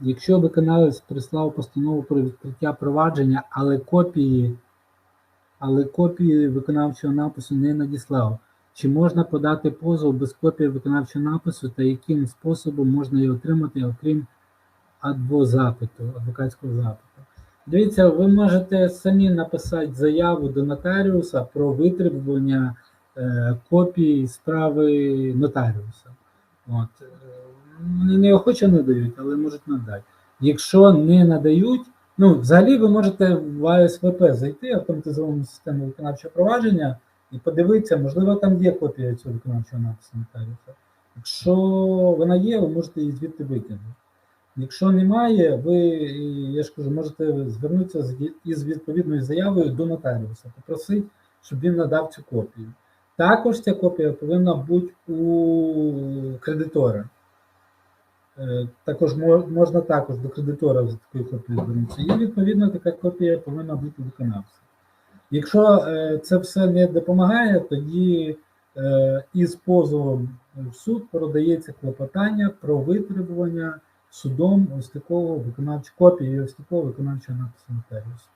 якщо виконавець прислав постанову про відкриття провадження, але копії, але копії виконавчого напису не надіслав, чи можна подати позов без копії виконавчого напису та яким способом можна її отримати, окрім адвозапиту, адвокатського запиту? Дивіться, ви можете самі написати заяву до нотаріуса про витребування е, копії справи нотаріуса. От. Вони неохоче надають, але можуть надати. Якщо не надають, ну взагалі ви можете в АСВП зайти, автоматизовану систему виконавчого провадження, і подивитися, можливо, там є копія цього виконавчого напису нотаріуса. Якщо вона є, ви можете її звідти викинути. Якщо немає, ви, я ж кажу, можете звернутися із відповідною заявою до нотаріуса, попросити, щоб він надав цю копію. Також ця копія повинна бути у кредитора. Е, Також можна також до кредитора за такою копією звернутися. І відповідно така копія повинна бути виконавця. Якщо е, це все не допомагає, тоді е, із позовом в суд продається клопотання про витребування судом ось такого виконавчого копії ось такого виконавчого напису нотаріусу.